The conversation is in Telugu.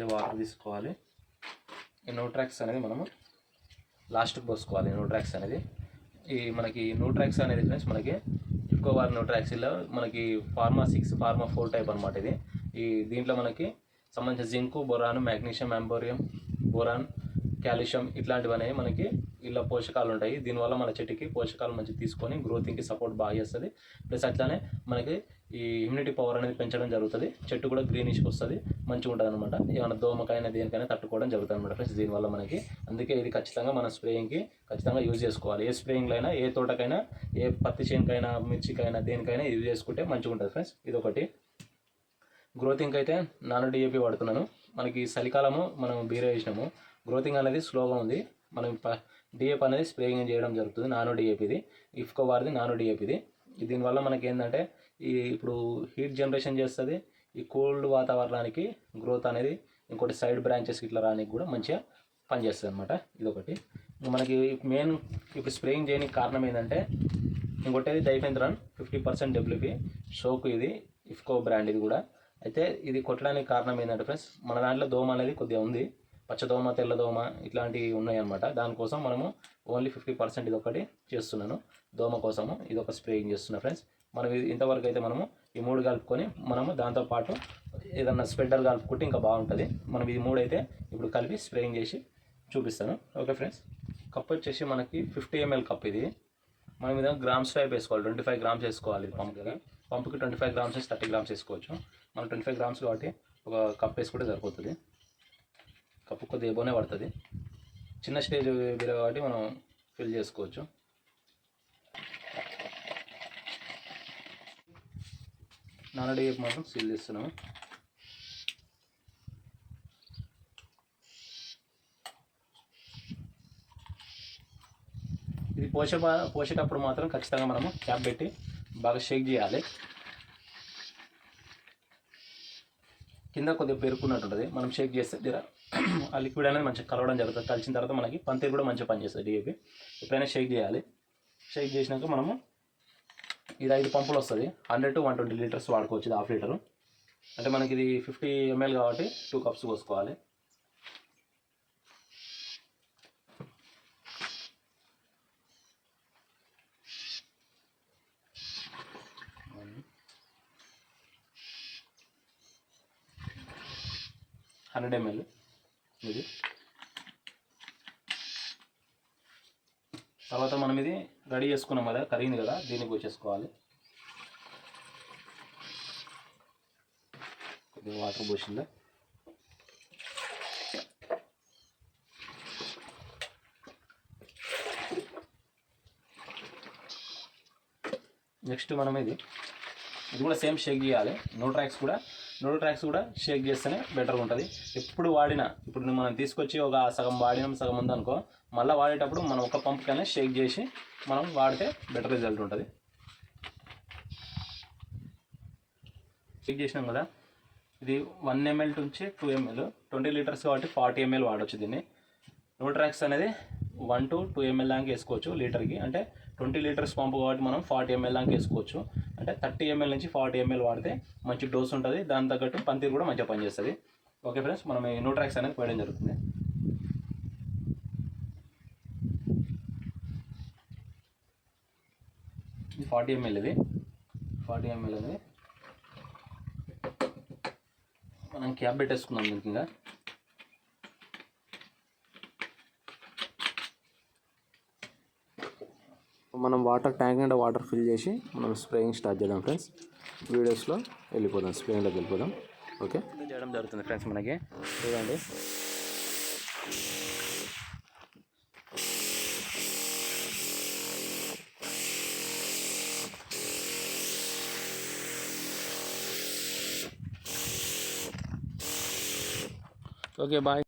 అయితే వాటర్ తీసుకోవాలి. ఈ నోట్రాక్స్ అనేది మనము లాస్ట్కి పోసుకోవాలి నోట్రాక్స్ అనేది. ఈ మనకి నోట్రాక్స్ అనేది ఫ్రెండ్స్ మనకి ఎక్కువ వారి నోట్రాక్స్లో మనకి pharma six pharma four type అనమాట ఇది. ఈ దీంట్లో మనకి సంబంధించిన జింకు బొరాన్ మ్యాగ్నీషియం అంబోరియం బొరాన్ కాల్షియం ఇట్లాంటివి అనేవి మనకి ఇలా పోషకాలు ఉంటాయి. దీనివల్ల మన చెట్టుకి పోషకాలు మంచి తీసుకొని గ్రోతింగ్కి సపోర్ట్ బాగా చేస్తుంది. ప్లస్ అట్లానే మనకి ఈ ఇమ్యూనిటీ పవర్ అనేది పెంచడం జరుగుతుంది. చెట్టు కూడా గ్రీనిష్ వస్తుంది. మంచిగా ఉంటుంది అనమాట ఏమైనా దోమకైనా దేనికైనా తట్టుకోవడం జరుగుతుంది అనమాట ఫ్రెండ్స్ దీనివల్ల మనకి. అందుకే ఇది ఖచ్చితంగా మన స్ప్రేయింగ్కి ఖచ్చితంగా యూజ్ చేసుకోవాలి. ఏ స్ప్రేయింగ్లో అయినా ఏ తోటకైనా ఏ పత్తి చేనుకైనా మిర్చికైనా దేనికైనా యూజ్ చేసుకుంటే మంచిగా ఉంటుంది ఫ్రెండ్స్ ఇది ఒకటి గ్రోతింగ్ అయితే నానో డిఏపి వాడుతున్నాను. మనకి చలికాలము మనం బీరే వేసినాము. గ్రోతింగ్ అనేది స్లోగా ఉంది. మనం డిఏపి అనేది స్ప్రేయింగ్ చేయడం జరుగుతుంది నానో డిఏపిది ఇఫ్కో వారిది నానో డిఏపిది దీనివల్ల మనకి ఏంటంటే ఈ ఇప్పుడు హీట్ జనరేషన్ చేస్తుంది ఈ కోల్డ్ వాతావరణానికి గ్రోత్ అనేది ఇంకోటి సైడ్ బ్రాంచెస్ ఇట్లా రానికి కూడా మంచిగా పనిచేస్తుంది అనమాట ఇదొకటి మనకి మెయిన్ ఇప్పుడు స్ప్రేయింగ్ చేయడానికి కారణం ఏంటంటే ఇంకోటి డైఫెంత్రాన్ ఫిఫ్టీ పర్సెంట్ డబ్ల్యూపీ షోకు ఇది ఇఫ్కో బ్రాండ్ ఇది కూడా. అయితే ఇది కొట్టడానికి కారణం ఏంటంటే ఫ్రెండ్స్ మన దాంట్లో దోమ అనేది కొద్దిగా ఉంది. పచ్చదోమ తెల్లదోమ ఇట్లాంటివి ఉన్నాయి అనమాట దానికోసం మనము ఓన్లీ ఫిఫ్టీ పర్సెంట్ ఇది ఒకటి చేస్తున్నాను. దోమ కోసము ఇది ఒక స్ప్రేయింగ్ చేస్తున్నా ఫ్రెండ్స్. మనం ఇంతవరకు అయితే మనము ఈ మూడు కలుపుకొని మనము దాంతోపాటు ఏదన్నా స్ప్రెడ్డర్ కలుపుకుంటే ఇంకా బాగుంటుంది. మనం ఇది మూడు అయితే ఇప్పుడు కలిపి స్ప్రేయింగ్ చేసి చూపిస్తాను. Okay friends. కప్ వచ్చేసి మనకి ఫిఫ్టీ ఎంఎల్ కప్ ఇది. మనం మీద గ్రామ్స్ టైప్ వేసుకోవాలి. ట్వంటీ ఫైవ్ గ్రామ్స్ వేసుకోవాలి ఇది పంపుకి. పంపుకి ట్వంటీ ఫైవ్ గ్రామ్స్ నుంచి థర్టీ గ్రామ్స్ వేసుకోవచ్చు. మనం ట్వంటీ ఫైవ్ గ్రామ్స్ కాబట్టి ఒక కప్ వేసుకుంటే సరిపోతుంది. కప్పు కొద్దిగా ఎబోనే పడుతుంది. చిన్న స్టేజ్ బీర కాబట్టి మనం ఫిల్ చేసుకోవచ్చు. నానడి మాత్రం సీల్ చేస్తున్నాము. ఇది పోష పోసేటప్పుడు మాత్రం ఖచ్చితంగా మనము క్యాప్ పెట్టి బాగా షేక్ చేయాలి. కింద కొద్దిగా పేరుకున్నట్టు ఉంటుంది. మనం షేక్ చేస్తే జర ఆ లిక్విడ్ అనేది మంచిగా కలవడం జరుగుతుంది. కలిసిన తర్వాత మనకి పంతీరు కూడా మంచిగా పనిచేస్తుంది డిఏపి ఎప్పుడైనా షేక్ చేయాలి. షేక్ చేసినాక మనము ఇది ఐదు పంపులు వస్తుంది. Hundred to one twenty litres వాడుకోవచ్చు ఇది హాఫ్ లీటరు అంటే మనకి ఇది ఫిఫ్టీ ఎంఎల్ కాబట్టి టూ కప్స్ పోసుకోవాలి. హండ్రెడ్ ఎంఎల్ ఇది తర్వాత మనం ఇది రెడీ చేసుకున్నాం కదా కరిగింది కదా దీన్ని పోసేసుకోవాలి కొద్దిగా వాటర్ పోసిందా? నెక్స్ట్ మనం ఇది ఇది కూడా సేమ్ షేక్ చేయాలి. నోట్రాక్స్ కూడా నో ట్రాక్స్ కూడా షేక్ చేస్తేనే బెటర్గా ఉంటుంది. ఎప్పుడు వాడినా ఇప్పుడు మనం తీసుకొచ్చి ఒక సగం వాడినాం సగం ఉందనుకో మళ్ళీ వాడేటప్పుడు మనం ఒక పంప్ కన్నా షేక్ చేసి మనం వాడితే బెటర్ రిజల్ట్ ఉంటుంది. షేక్ చేసినాం కదా ఇది వన్ ఎంఎల్ నుంచి టూ ఎంఎల్ ట్వంటీ లీటర్స్ కాబట్టి ఫార్టీ ఎంఎల్ వాడచ్చు దీన్ని. నో ట్రాక్స్ అనేది వన్ టు టూ ఎంఎల్ దాకా వేసుకోవచ్చు లీటర్కి అంటే ట్వంటీ లీటర్స్ పంపు కాబట్టి మనం ఫార్టీ ఎంఎల్ దాకా వేసుకోవచ్చు. అంటే థర్టీ ఎంఎల్ నుంచి ఫార్టీ ఎంఎల్ వాడితే మంచి డోస్ ఉంటుంది. దాని తగ్గట్టు పంతీరు కూడా మంచిగా పనిచేస్తుంది. ఓకే ఫ్రెండ్స్ మనం ఈ నోట్రాక్స్ అనేది పోయడం జరుగుతుంది. ఇది ఫార్టీ ఎంఎల్ ఇది. ఫార్టీ ఎంఎల్ అనేది మనం క్యాప్ పెట్టేసుకున్నాం దీనికి ఇంకా. మనం water tank and water fill చేసి మనం స్ప్రేయింగ్ స్టార్ట్ చేద్దాం ఫ్రెండ్స్. వీడియోస్లో వెళ్ళిపోదాం స్ప్రేయింగ్లోకి వెళ్ళిపోదాం. ఓకే? చేయడం జరుగుతుంది ఫ్రెండ్స్ మనకి. చూడండి. Okay bye.